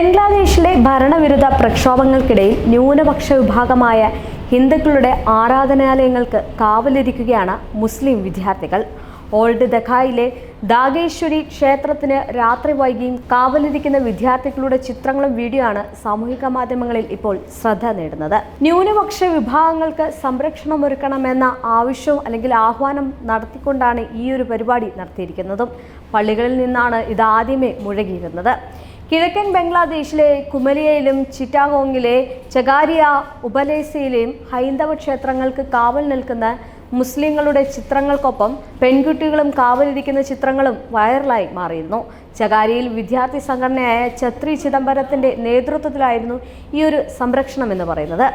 ബംഗ്ലാദേശിലെ ഭരണവിരുദ്ധ പ്രക്ഷോഭങ്ങൾക്കിടയിൽ ന്യൂനപക്ഷ വിഭാഗമായ ഹിന്ദുക്കളുടെ ആരാധനാലയങ്ങൾക്ക് കാവലിരിക്കുകയാണ് മുസ്ലിം വിദ്യാർത്ഥികൾ. ഓൾഡ് ദഖായിലെ ദാഗേശ്വരി ക്ഷേത്രത്തിന് രാത്രി വൈകിയും കാവലിരിക്കുന്ന വിദ്യാർത്ഥികളുടെ ചിത്രങ്ങളും വീഡിയോ ആണ് സാമൂഹിക മാധ്യമങ്ങളിൽ ഇപ്പോൾ ശ്രദ്ധ നേടുന്നത്. ന്യൂനപക്ഷ വിഭാഗങ്ങൾക്ക് സംരക്ഷണം സംരക്ഷണമൊരുക്കണമെന്ന ആവശ്യവും അല്ലെങ്കിൽ ആഹ്വാനം നടത്തിക്കൊണ്ടാണ് ഈ ഒരു പരിപാടി നടത്തിയിരിക്കുന്നതും. പള്ളികളിൽ നിന്നാണ് ഇത് ആദ്യമേ മുഴകിയിരുന്നത്. കിഴക്കൻ ബംഗ്ലാദേശിലെ കുമലിയയിലും ചിറ്റാഗോങ്ങിലെ ചകാരിയ ഉപലേസയിലെയും ഹൈന്ദവ ക്ഷേത്രങ്ങൾക്ക് കാവൽ നിൽക്കുന്ന മുസ്ലിങ്ങളുടെ ചിത്രങ്ങൾക്കൊപ്പം പെൺകുട്ടികളും കാവലിരിക്കുന്ന ചിത്രങ്ങളും വൈറലായി മാറിയിരുന്നു. ചകാരിയിൽ വിദ്യാർത്ഥി സംഘടനയായ ഛത്രി ചിദംബരത്തിന്റെ നേതൃത്വത്തിലായിരുന്നു ഈ ഒരു സംരക്ഷണം എന്ന് പറയുന്നത്.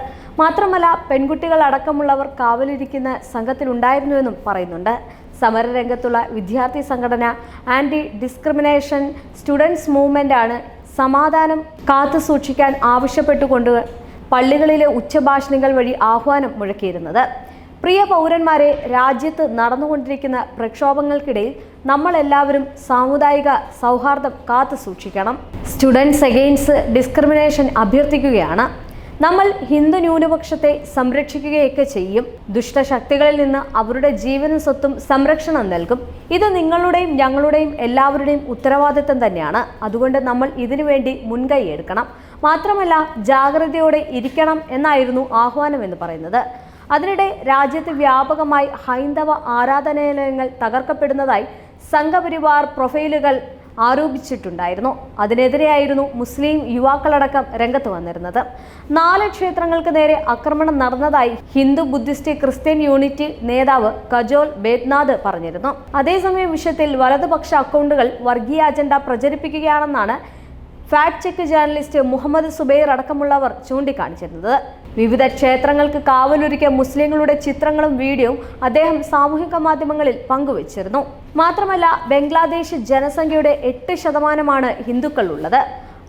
മാത്രമല്ല പെൺകുട്ടികൾ അടക്കമുള്ളവർ കാവലിരിക്കുന്ന സംഘത്തിലുണ്ടായിരുന്നുവെന്നും പറയുന്നുണ്ട്. സമരരംഗത്തുള്ള വിദ്യാർത്ഥി സംഘടന ആന്റി ഡിസ്ക്രിമിനേഷൻ സ്റ്റുഡൻസ് മൂവ്മെന്റ് ആണ് സമാധാനം കാത്തു സൂക്ഷിക്കാൻ ആവശ്യപ്പെട്ടുകൊണ്ട് പള്ളികളിലെ ഉച്ചഭാഷണികൾ വഴി ആഹ്വാനം മുഴക്കിയിരുന്നത്. പ്രിയ പൗരന്മാരെ രാജ്യത്ത് നടന്നുകൊണ്ടിരിക്കുന്ന പ്രക്ഷോഭങ്ങൾക്കിടയിൽ നമ്മളെല്ലാവരും സാമുദായിക സൗഹാർദ്ദം കാത്തു സൂക്ഷിക്കണം. സ്റ്റുഡൻസ് എഗെയിൻസ്റ്റ് ഡിസ്ക്രിമിനേഷൻ അഭ്യർത്ഥിക്കുകയാണ്. നമ്മൾ ഹിന്ദു ന്യൂനപക്ഷത്തെ സംരക്ഷിക്കുകയൊക്കെ ചെയ്യും. ദുഷ്ടശക്തികളിൽ നിന്ന് അവരുടെ ജീവനും സ്വത്തും സംരക്ഷണം നൽകും. ഇത് നിങ്ങളുടെയും ഞങ്ങളുടെയും എല്ലാവരുടെയും ഉത്തരവാദിത്തം തന്നെയാണ്. അതുകൊണ്ട് നമ്മൾ ഇതിനു വേണ്ടി മുൻകൈ എടുക്കണം. മാത്രമല്ല ജാഗ്രതയോടെ ഇരിക്കണം എന്നായിരുന്നു ആഹ്വാനം എന്ന് പറയുന്നത്. അതിനിടെ രാജ്യത്ത് വ്യാപകമായി ഹൈന്ദവ ആരാധനാലയങ്ങൾ തകർക്കപ്പെടുന്നതായി സംഘപരിവാർ പ്രൊഫൈലുകൾ ആരോപിച്ചിട്ടുണ്ടായിരുന്നു. അതിനെതിരെയായിരുന്നു മുസ്ലിം യുവാക്കളടക്കം രംഗത്ത് വന്നിരുന്നത്. നാല് ക്ഷേത്രങ്ങൾക്ക് നേരെ ആക്രമണം നടന്നതായി ഹിന്ദു ബുദ്ധിസ്റ്റ് ക്രിസ്ത്യൻ യൂണിറ്റ് നേതാവ് കജോൽ ബേദ്നാഥ് പറഞ്ഞിരുന്നു. അതേസമയം വിഷയത്തിൽ വലതുപക്ഷ അക്കൗണ്ടുകൾ വർഗീയ agenda പ്രചരിപ്പിക്കുകയാണെന്നാണ് fact check journalist Mohammed Zubair അടക്കമുള്ളവർ ചൂണ്ടിക്കാണിച്ചിരുന്നത്. വിവിധ ക്ഷേത്രങ്ങൾക്ക് കാവലൊരുക്കിയ മുസ്ലിങ്ങളുടെ ചിത്രങ്ങളും വീഡിയോയും അദ്ദേഹം സാമൂഹിക മാധ്യമങ്ങളിൽ പങ്കുവച്ചിരുന്നു. മാത്രമല്ല ബംഗ്ലാദേശ് ജനസംഖ്യയുടെ എട്ട് ശതമാനമാണ് ഹിന്ദുക്കൾ ഉള്ളത്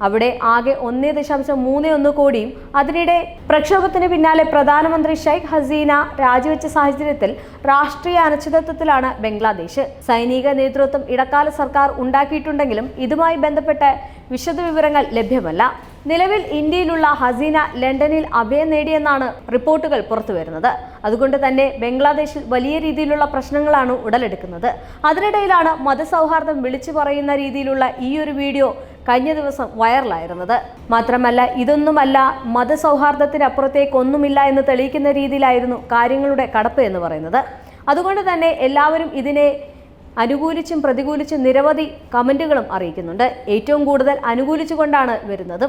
അവിടെ ആകെ ഒന്നേ ദശാംശം മൂന്ന് ഒന്ന് കോടിയും അതിനിടെ പ്രക്ഷോഭത്തിന് പിന്നാലെ പ്രധാനമന്ത്രി ഷെയ്ഖ് ഹസീന രാജിവെച്ച സാഹചര്യത്തിൽ രാഷ്ട്രീയ അനിശ്ചിതത്വത്തിലാണ് ബംഗ്ലാദേശ്. സൈനിക നേതൃത്വം ഇടക്കാല സർക്കാർ ഉണ്ടാക്കിയിട്ടുണ്ടെങ്കിലും ഇതുമായി ബന്ധപ്പെട്ട് വിശദവിവരങ്ങൾ ലഭ്യമല്ല. നിലവിൽ ഇന്ത്യയിലുള്ള ഹസീന ലണ്ടനിൽ അഭയം നേടിയെന്നാണ് റിപ്പോർട്ടുകൾ പുറത്തുവരുന്നത്. അതുകൊണ്ട് തന്നെ ബംഗ്ലാദേശിൽ വലിയ രീതിയിലുള്ള പ്രശ്നങ്ങളാണ് ഉടലെടുക്കുന്നത്. അതിനിടയിലാണ് മതസൗഹാർദ്ദം വിളിച്ചു പറയുന്ന രീതിയിലുള്ള ഈ ഒരു വീഡിയോ കഴിഞ്ഞ ദിവസം വൈറലായിരുന്നത്. മാത്രമല്ല ഇതൊന്നുമല്ല മതസൗഹാർദ്ദത്തിനപ്പുറത്തേക്കൊന്നുമില്ല എന്ന് തെളിയിക്കുന്ന രീതിയിലായിരുന്നു കാര്യങ്ങളുടെ കടപ്പ് എന്ന് പറയുന്നത്. അതുകൊണ്ട് തന്നെ എല്ലാവരും ഇതിനെ അനുകൂലിച്ചും പ്രതികൂലിച്ചും നിരവധി കമന്റുകളും അറിയിക്കുന്നുണ്ട്. ഏറ്റവും കൂടുതൽ അനുകൂലിച്ചുകൊണ്ടാണ് വരുന്നത്.